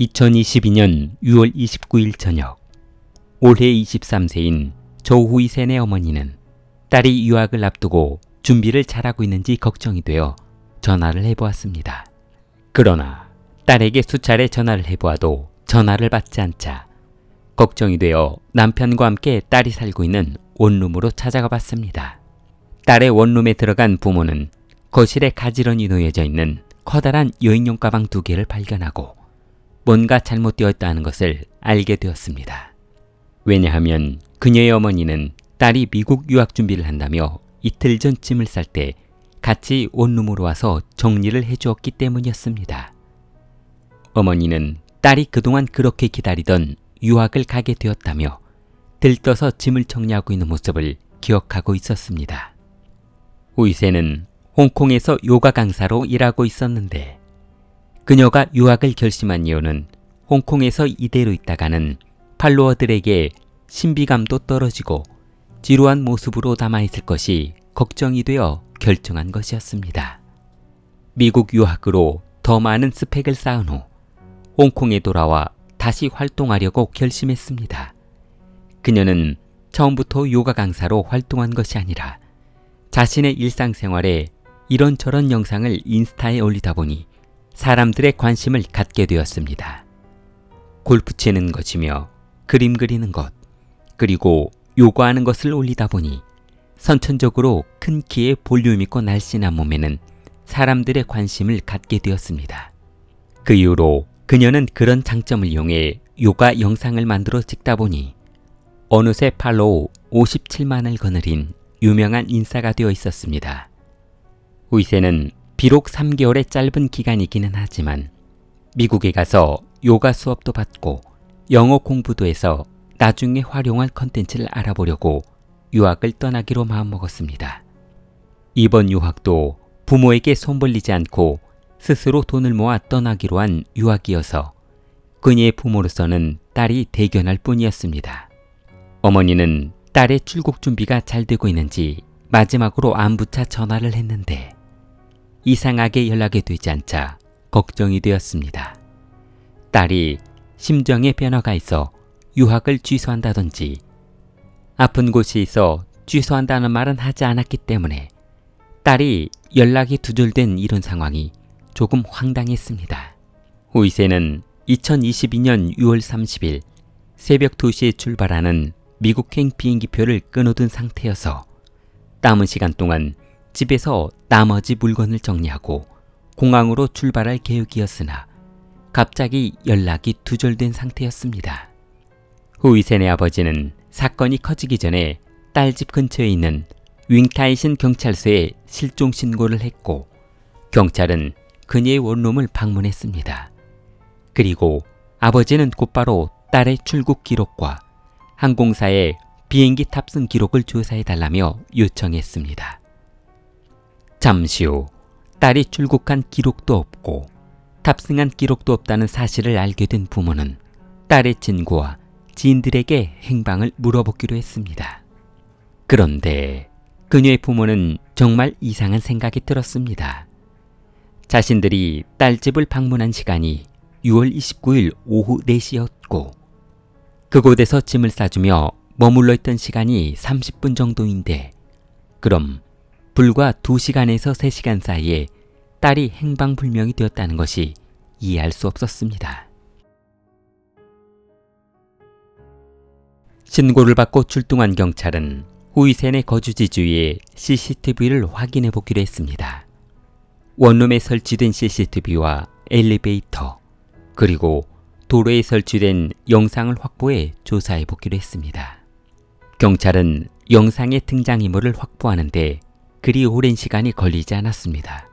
2022년 6월 29일 저녁 올해 23세인 조후이센의 어머니는 딸이 유학을 앞두고 준비를 잘하고 있는지 걱정이 되어 전화를 해보았습니다. 그러나 딸에게 수차례 전화를 해보아도 전화를 받지 않자 걱정이 되어 남편과 함께 딸이 살고 있는 원룸으로 찾아가 봤습니다. 딸의 원룸에 들어간 부모는 거실에 가지런히 놓여져 있는 커다란 여행용 가방 두 개를 발견하고 뭔가 잘못되었다는 것을 알게 되었습니다. 왜냐하면 그녀의 어머니는 딸이 미국 유학 준비를 한다며 이틀 전 짐을 쌀 때 같이 원룸으로 와서 정리를 해주었기 때문이었습니다. 어머니는 딸이 그동안 그렇게 기다리던 유학을 가게 되었다며 들떠서 짐을 정리하고 있는 모습을 기억하고 있었습니다. 우이세는 홍콩에서 요가 강사로 일하고 있었는데 그녀가 유학을 결심한 이유는 홍콩에서 이대로 있다가는 팔로워들에게 신비감도 떨어지고 지루한 모습으로 남아있을 것이 걱정이 되어 결정한 것이었습니다. 미국 유학으로 더 많은 스펙을 쌓은 후 홍콩에 돌아와 다시 활동하려고 결심했습니다. 그녀는 처음부터 요가 강사로 활동한 것이 아니라 자신의 일상생활에 이런저런 영상을 인스타에 올리다 보니 사람들의 관심을 갖게 되었습니다. 골프 치는 것이며 그림 그리는 것, 그리고 요가하는 것을 올리다 보니 선천적으로 큰 키에 볼륨 있고 날씬한 몸에는 사람들의 관심을 갖게 되었습니다. 그 이후로 그녀는 그런 장점을 이용해 요가 영상을 만들어 찍다 보니 어느새 팔로우 57만을 거느린 유명한 인싸가 되어 있었습니다. 우이세는 비록 3개월의 짧은 기간이기는 하지만 미국에 가서 요가 수업도 받고 영어 공부도 해서 나중에 활용할 컨텐츠를 알아보려고 유학을 떠나기로 마음먹었습니다. 이번 유학도 부모에게 손 벌리지 않고 스스로 돈을 모아 떠나기로 한 유학이어서 그녀의 부모로서는 딸이 대견할 뿐이었습니다. 어머니는 딸의 출국 준비가 잘 되고 있는지 마지막으로 안부차 전화를 했는데 이상하게 연락이 되지 않자 걱정이 되었습니다. 딸이 심정에 변화가 있어 유학을 취소한다든지 아픈 곳이 있어 취소한다는 말은 하지 않았기 때문에 딸이 연락이 두절된 이런 상황이 조금 황당했습니다. 우이세는 2022년 6월 30일 새벽 2시에 출발하는 미국행 비행기표를 끊어둔 상태여서 남은 시간 동안 집에서 나머지 물건을 정리하고 공항으로 출발할 계획이었으나 갑자기 연락이 두절된 상태였습니다. 후이센의 아버지는 사건이 커지기 전에 딸 집 근처에 있는 윙타이신 경찰서에 실종 신고를 했고 경찰은 그녀의 원룸을 방문했습니다. 그리고 아버지는 곧바로 딸의 출국 기록과 항공사의 비행기 탑승 기록을 조사해 달라며 요청했습니다. 잠시 후 딸이 출국한 기록도 없고 탑승한 기록도 없다는 사실을 알게 된 부모는 딸의 친구와 지인들에게 행방을 물어보기로 했습니다. 그런데 그녀의 부모는 정말 이상한 생각이 들었습니다. 자신들이 딸 집을 방문한 시간이 6월 29일 오후 4시였고 그곳에서 짐을 싸주며 머물러 있던 시간이 30분 정도인데 그럼 불과 2시간에서 3시간 사이에 딸이 행방불명이 되었다는 것이 이해할 수 없었습니다. 신고를 받고 출동한 경찰은 후이센의 거주지 주위에 CCTV를 확인해 보기로 했습니다. 원룸에 설치된 CCTV와 엘리베이터, 그리고 도로에 설치된 영상을 확보해 조사해 보기로 했습니다. 경찰은 영상의 등장인물을 확보하는데 그리 오랜 시간이 걸리지 않았습니다.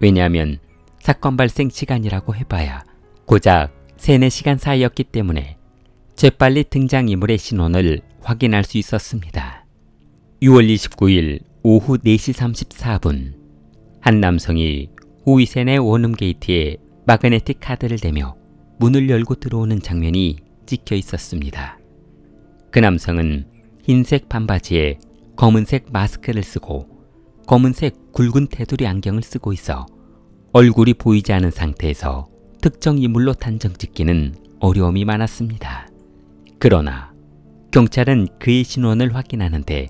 왜냐하면 사건 발생 시간이라고 해봐야 고작 3, 4시간 사이였기 때문에 재빨리 등장인물의 신원을 확인할 수 있었습니다. 6월 29일 오후 4시 34분 한 남성이 우이센의 원음 게이트에 마그네틱 카드를 대며 문을 열고 들어오는 장면이 찍혀 있었습니다. 그 남성은 흰색 반바지에 검은색 마스크를 쓰고 검은색 굵은 테두리 안경을 쓰고 있어 얼굴이 보이지 않은 상태에서 특정 인물로 단정 짓기는 어려움이 많았습니다. 그러나 경찰은 그의 신원을 확인하는데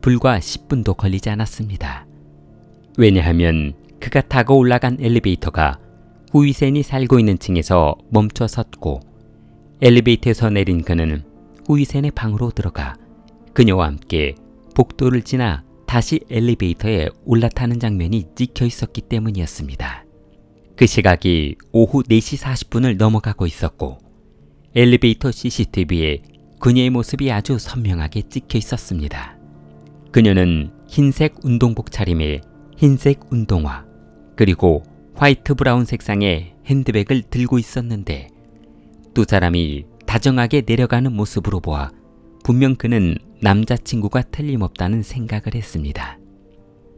불과 10분도 걸리지 않았습니다. 왜냐하면 그가 타고 올라간 엘리베이터가 후이센이 살고 있는 층에서 멈춰 섰고 엘리베이터에서 내린 그는 후이센의 방으로 들어가 그녀와 함께 복도를 지나 다시 엘리베이터에 올라타는 장면이 찍혀 있었기 때문이었습니다. 그 시각이 오후 4시 40분을 넘어가고 있었고 엘리베이터 CCTV에 그녀의 모습이 아주 선명하게 찍혀 있었습니다. 그녀는 흰색 운동복 차림에 흰색 운동화 그리고 화이트 브라운 색상의 핸드백을 들고 있었는데 두 사람이 다정하게 내려가는 모습으로 보아 분명 그는 남자친구가 틀림없다는 생각을 했습니다.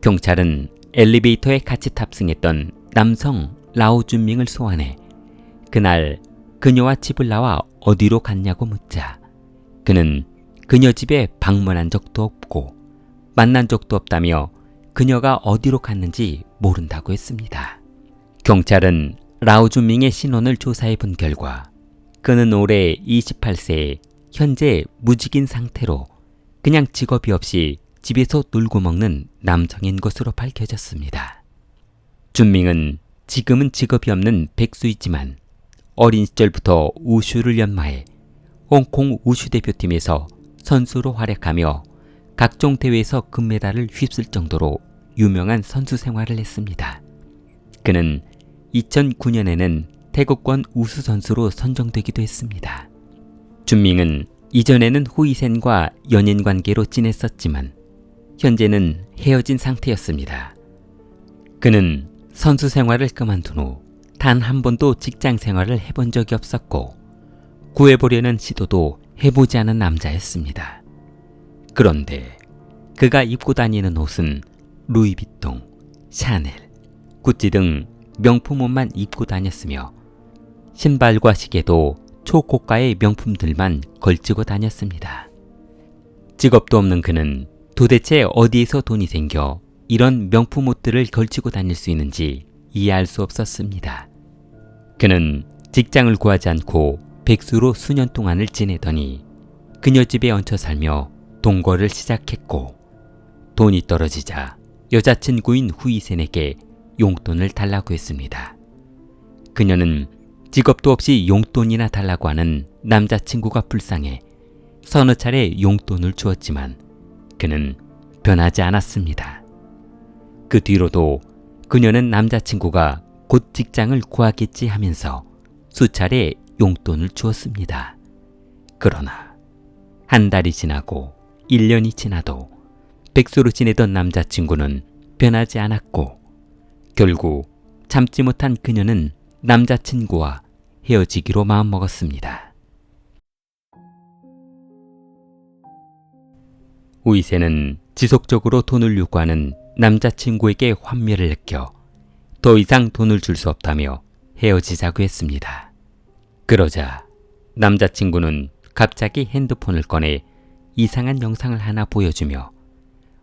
경찰은 엘리베이터에 같이 탑승했던 남성 라오 준밍을 소환해 그날 그녀와 집을 나와 어디로 갔냐고 묻자 그는 그녀 집에 방문한 적도 없고 만난 적도 없다며 그녀가 어디로 갔는지 모른다고 했습니다. 경찰은 라오 준밍의 신원을 조사해 본 결과 그는 올해 28세에 현재 무직인 상태로 그냥 직업이 없이 집에서 놀고 먹는 남성인 것으로 밝혀졌습니다. 준밍은 지금은 직업이 없는 백수이지만 어린 시절부터 우슈를 연마해 홍콩 우슈 대표팀에서 선수로 활약하며 각종 대회에서 금메달을 휩쓸 정도로 유명한 선수 생활을 했습니다. 그는 2009년에는 태국권 우수 선수로 선정되기도 했습니다. 준밍은 이전에는 후이센과 연인 관계로 지냈었지만 현재는 헤어진 상태였습니다. 그는 선수 생활을 그만둔 후 단 한 번도 직장 생활을 해본 적이 없었고 구해보려는 시도도 해보지 않은 남자였습니다. 그런데 그가 입고 다니는 옷은 루이비통, 샤넬, 구찌 등 명품 옷만 입고 다녔으며 신발과 시계도 초고가의 명품들만 걸치고 다녔습니다. 직업도 없는 그는 도대체 어디에서 돈이 생겨 이런 명품 옷들을 걸치고 다닐 수 있는지 이해할 수 없었습니다. 그는 직장을 구하지 않고 백수로 수년 동안을 지내더니 그녀 집에 얹혀 살며 동거를 시작했고 돈이 떨어지자 여자친구인 후이센에게 용돈을 달라고 했습니다. 그녀는 직업도 없이 용돈이나 달라고 하는 남자친구가 불쌍해 서너 차례 용돈을 주었지만 그는 변하지 않았습니다. 그 뒤로도 그녀는 남자친구가 곧 직장을 구하겠지 하면서 수차례 용돈을 주었습니다. 그러나 한 달이 지나고 1년이 지나도 백수로 지내던 남자친구는 변하지 않았고 결국 참지 못한 그녀는 남자친구와 헤어지기로 마음먹었습니다. 우이세는 지속적으로 돈을 요구하는 남자친구에게 환멸을 느껴 더 이상 돈을 줄 수 없다며 헤어지자고 했습니다. 그러자 남자친구는 갑자기 핸드폰을 꺼내 이상한 영상을 하나 보여주며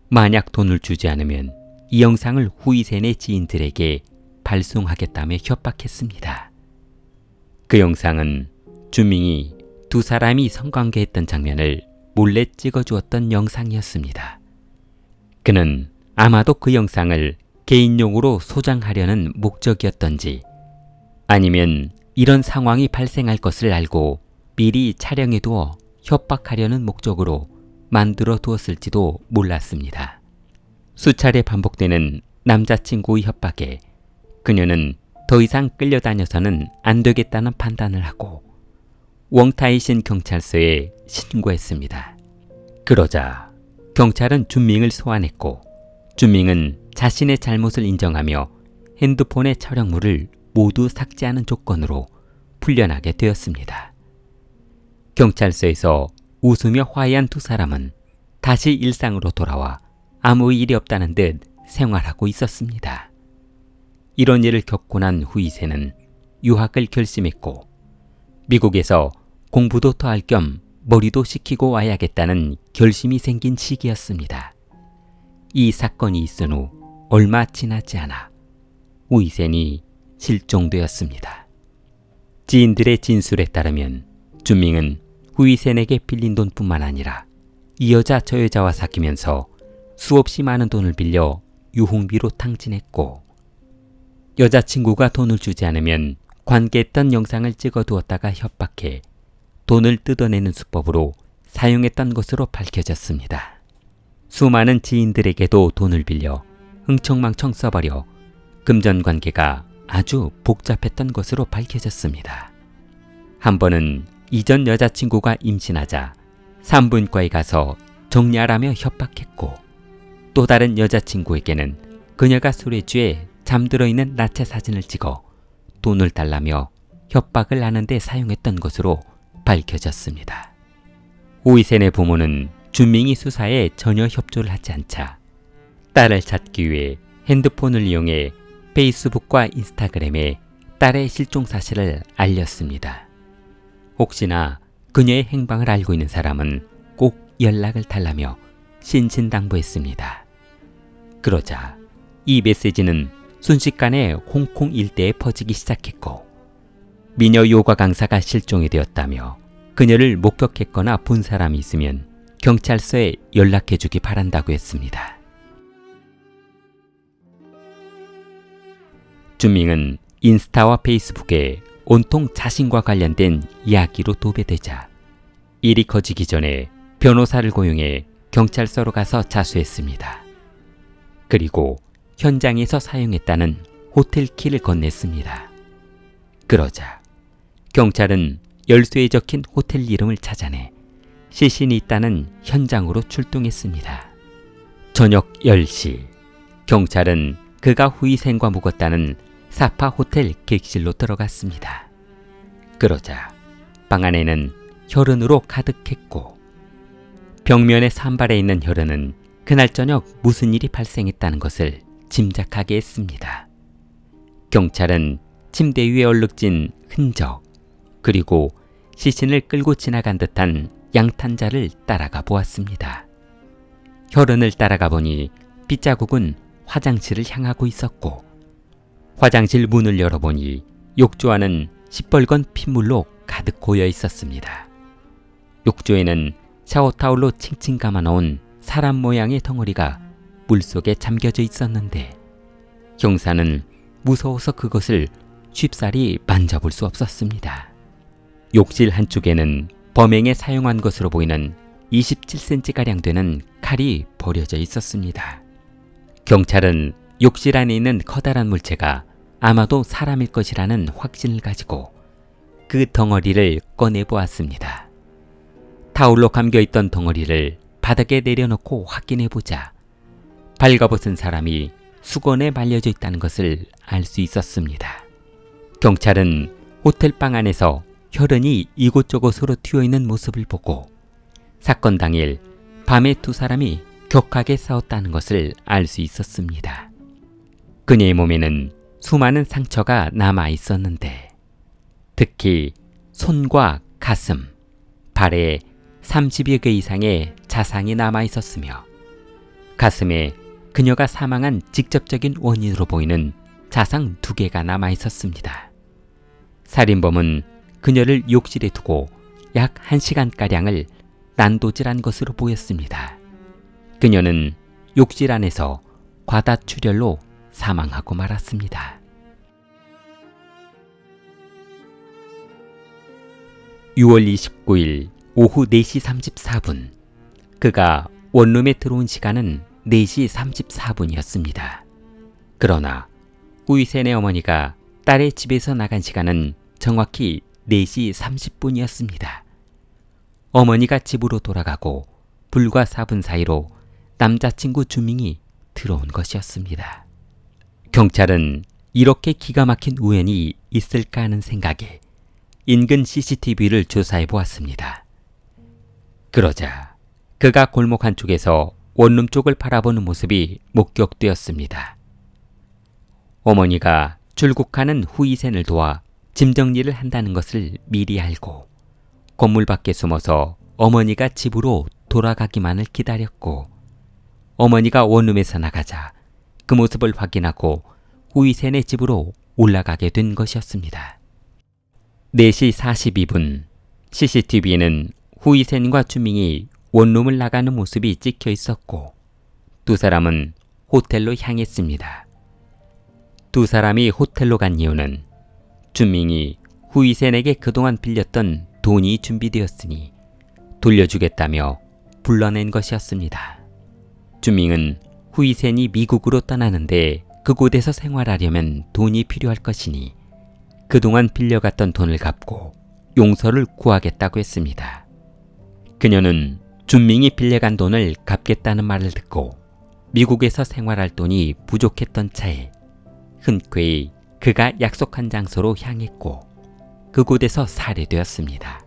만약 돈을 주지 않으면 이 영상을 후이센의 지인들에게 발송하겠다며 협박했습니다. 그 영상은 주민이 두 사람이 성관계했던 장면을 몰래 찍어주었던 영상이었습니다. 그는 아마도 그 영상을 개인용으로 소장하려는 목적이었던지 아니면 이런 상황이 발생할 것을 알고 미리 촬영해 두어 협박하려는 목적으로 만들어 두었을지도 몰랐습니다. 수차례 반복되는 남자친구의 협박에 그녀는 더 이상 끌려다녀서는 안 되겠다는 판단을 하고 웡타이신 경찰서에 신고했습니다. 그러자 경찰은 준밍을 소환했고 준밍은 자신의 잘못을 인정하며 핸드폰의 촬영물을 모두 삭제하는 조건으로 풀려나게 되었습니다. 경찰서에서 웃으며 화해한 두 사람은 다시 일상으로 돌아와 아무 일이 없다는 듯 생활하고 있었습니다. 이런 일을 겪고 난 후이세는 유학을 결심했고 미국에서 공부도 더할 겸 머리도 식히고 와야겠다는 결심이 생긴 시기였습니다. 이 사건이 있은 후 얼마 지나지 않아 우이센이 실종되었습니다. 지인들의 진술에 따르면 준밍은 후이센에게 빌린 돈뿐만 아니라 이 여자 저 여자와 사귀면서 수없이 많은 돈을 빌려 유흥비로 탕진했고 여자친구가 돈을 주지 않으면 관계했던 영상을 찍어두었다가 협박해 돈을 뜯어내는 수법으로 사용했던 것으로 밝혀졌습니다. 수많은 지인들에게도 돈을 빌려 흥청망청 써버려 금전 관계가 아주 복잡했던 것으로 밝혀졌습니다. 한 번은 이전 여자친구가 임신하자 산부인과에 가서 정리하라며 협박했고 또 다른 여자친구에게는 그녀가 술에 취해 잠들어 있는 나체 사진을 찍어 돈을 달라며 협박을 하는데 사용했던 것으로 밝혀졌습니다. 오이센의 부모는 준밍이 수사에 전혀 협조를 하지 않자 딸을 찾기 위해 핸드폰을 이용해 페이스북과 인스타그램에 딸의 실종 사실을 알렸습니다. 혹시나 그녀의 행방을 알고 있는 사람은 꼭 연락을 달라며 신신당부했습니다. 그러자 이 메시지는 순식간에 홍콩 일대에 퍼지기 시작했고 미녀 요가 강사가 실종이 되었다며 그녀를 목격했거나 본 사람이 있으면 경찰서에 연락해 주기 바란다고 했습니다. 준밍은 인스타와 페이스북에 온통 자신과 관련된 이야기로 도배되자 일이 커지기 전에 변호사를 고용해 경찰서로 가서 자수했습니다. 그리고 현장에서 사용했다는 호텔 키를 건넸습니다. 그러자 경찰은 열쇠에 적힌 호텔 이름을 찾아내 시신이 있다는 현장으로 출동했습니다. 저녁 10시 경찰은 그가 후이생과 묵었다는 사파 호텔 객실로 들어갔습니다. 그러자 방 안에는 혈흔으로 가득했고 벽면에 산발해 있는 혈흔은 그날 저녁 무슨 일이 발생했다는 것을 짐작하게 했습니다. 경찰은 침대 위에 얼룩진 흔적 그리고 시신을 끌고 지나간 듯한 양탄자를 따라가 보았습니다. 혈흔을 따라가 보니 빗자국은 화장실을 향하고 있었고 화장실 문을 열어보니 욕조안은 시뻘건 핏물로 가득 고여 있었습니다. 욕조에는 샤워타올로 칭칭 감아놓은 사람 모양의 덩어리가 물속에 잠겨져 있었는데 형사는 무서워서 그것을 쉽사리 만져볼 수 없었습니다. 욕실 한쪽에는 범행에 사용한 것으로 보이는 27cm가량 되는 칼이 버려져 있었습니다. 경찰은 욕실 안에 있는 커다란 물체가 아마도 사람일 것이라는 확신을 가지고 그 덩어리를 꺼내 보았습니다. 타올로 감겨 있던 덩어리를 바닥에 내려놓고 확인해 보자 발가벗은 사람이 수건에 말려져 있다는 것을 알 수 있었습니다. 경찰은 호텔 방 안에서 혈흔이 이곳저곳으로 튀어 있는 모습을 보고 사건 당일 밤에 두 사람이 격하게 싸웠다는 것을 알 수 있었습니다. 그녀의 몸에는 수많은 상처가 남아 있었는데 특히 손과 가슴, 발에 30여 개 이상의 자상이 남아 있었으며 가슴에 그녀가 사망한 직접적인 원인으로 보이는 자상 두 개가 남아 있었습니다. 살인범은 그녀를 욕실에 두고 약 1시간가량을 난도질한 것으로 보였습니다. 그녀는 욕실 안에서 과다출혈로 사망하고 말았습니다. 6월 29일 오후 4시 34분 그가 원룸에 들어온 시간은 4시 34분이었습니다. 그러나 우이센의 어머니가 딸의 집에서 나간 시간은 정확히 4시 30분이었습니다. 어머니가 집으로 돌아가고 불과 4분 사이로 남자친구 주민이 들어온 것이었습니다. 경찰은 이렇게 기가 막힌 우연이 있을까 하는 생각에 인근 CCTV를 조사해 보았습니다. 그러자 그가 골목 한쪽에서 원룸 쪽을 바라보는 모습이 목격되었습니다. 어머니가 출국하는 후이센을 도와 짐 정리를 한다는 것을 미리 알고 건물 밖에 숨어서 어머니가 집으로 돌아가기만을 기다렸고 어머니가 원룸에서 나가자 그 모습을 확인하고 후이센의 집으로 올라가게 된 것이었습니다. 4시 42분 CCTV에는 후이센과 주민이 원룸을 나가는 모습이 찍혀 있었고 두 사람은 호텔로 향했습니다. 두 사람이 호텔로 간 이유는 준민이 후이센에게 그동안 빌렸던 돈이 준비되었으니 돌려주겠다며 불러낸 것이었습니다. 준민은 후이센이 미국으로 떠나는데 그곳에서 생활하려면 돈이 필요할 것이니 그동안 빌려갔던 돈을 갚고 용서를 구하겠다고 했습니다. 그녀는 준민이 빌려간 돈을 갚겠다는 말을 듣고 미국에서 생활할 돈이 부족했던 차에 흔쾌히 그가 약속한 장소로 향했고 그곳에서 살해되었습니다.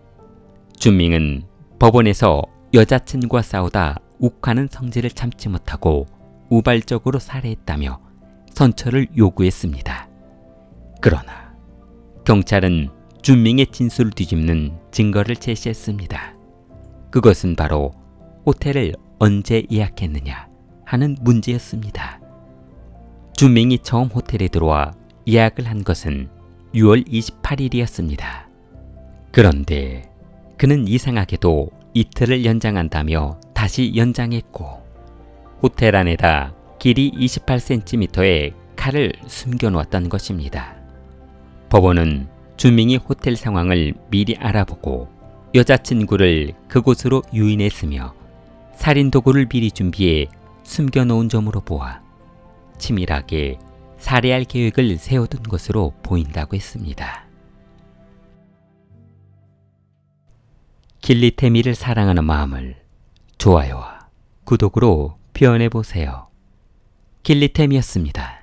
준밍은 법원에서 여자친구와 싸우다 욱하는 성질을 참지 못하고 우발적으로 살해했다며 선처를 요구했습니다. 그러나 경찰은 준밍의 진술을 뒤집는 증거를 제시했습니다. 그것은 바로 호텔을 언제 예약했느냐 하는 문제였습니다. 준밍이 처음 호텔에 들어와 예약을 한 것은 6월 28일이었습니다. 그런데 그는 이상하게도 이틀을 연장한다며 다시 연장했고 호텔 안에다 길이 28cm의 칼을 숨겨 놓았던 것입니다. 법원은 주민이 호텔 상황을 미리 알아보고 여자친구를 그곳으로 유인했으며 살인 도구를 미리 준비해 숨겨놓은 점으로 보아 치밀하게 살해할 계획을 세워둔 것으로 보인다고 했습니다. 길리테미를 사랑하는 마음을 좋아요와 구독으로 표현해 보세요. 길리템이었습니다.